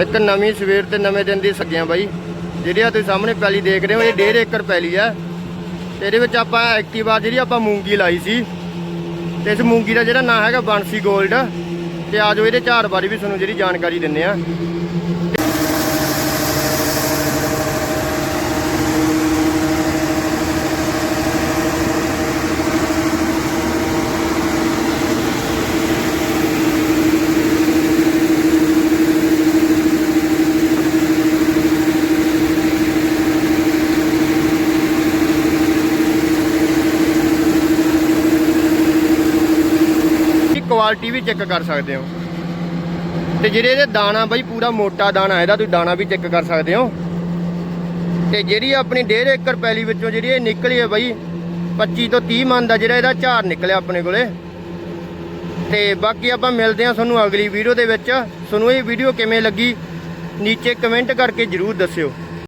ਇੱਕ ਨਵੀਂ ਸਵੇਰ ਤੇ ਨਵੇਂ ਦਿਨ ਦੀ ਸੱਗਿਆਂ ਬਾਈ। ਜਿਹੜੀ ਆ ਤੁਸੀਂ ਸਾਹਮਣੇ ਪੈਲੀ ਦੇਖ ਰਹੇ ਹੋ, ਇਹ 1.5 ਏਕੜ ਪੈਲੀ ਆ। ਇਹਦੇ ਵਿੱਚ ਆਪਾਂ ਐਕਟਿਵਾ ਜਿਹੜੀ ਆਪਾਂ ਮੂੰਗੀ ਲਾਈ ਸੀ। ਤੇ ਇਸ ਮੂੰਗੀ ਦਾ ਜਿਹੜਾ ਨਾਂ ਹੈਗਾ, ਬਾਂਸੀ 골ਡ ਤੇ ਆਜੋ ਇਹਦੇ ਝਾੜ ਬਾਰੇ ਵੀ ਤੁਹਾਨੂੰ ਜਿਹੜੀ ਜਾਣਕਾਰੀ ਦਿੰਨੇ ਆ। ਕੁਆਲਿਟੀ ਵੀ ਚੈੱਕ ਕਰ ਸਕਦੇ ਹੋ। ਤੇ ਜਿਹੜੇ ਇਹਦੇ ਦਾਣਾ ਬਾਈ ਪੂਰਾ ਮੋਟਾ ਦਾਣਾ ਇਹਦਾ ਤੁਸੀਂ ਦਾਣਾ ਵੀ ਚੈੱਕ ਕਰ ਸਕਦੇ ਹੋ। ਤੇ ਜਿਹੜੀ ਆਪਣੀ 1.5 ਏਕੜ ਪੈਲੀ ਵਿੱਚੋਂ ਜਿਹੜੀ ਇਹ ਨਿਕਲੀ ਹੈ ਬਾਈ 25 ਤੋਂ 30 ਮਨ ਦਾ ਜਿਹੜਾ ਇਹਦਾ ਝਾੜ ਨਿਕਲਿਆ ਆਪਣੇ ਕੋਲੇ। ਤੇ ਬਾਕੀ ਆਪਾਂ ਮਿਲਦੇ ਹਾਂ ਤੁਹਾਨੂੰ ਅਗਲੀ ਵੀਡੀਓ ਦੇ ਵਿੱਚ। ਤੁਹਾਨੂੰ ਇਹ ਵੀਡੀਓ ਕਿਵੇਂ ਲੱਗੀ, ਨੀਚੇ ਕਮੈਂਟ ਕਰਕੇ ਜਰੂਰ ਦੱਸਿਓ।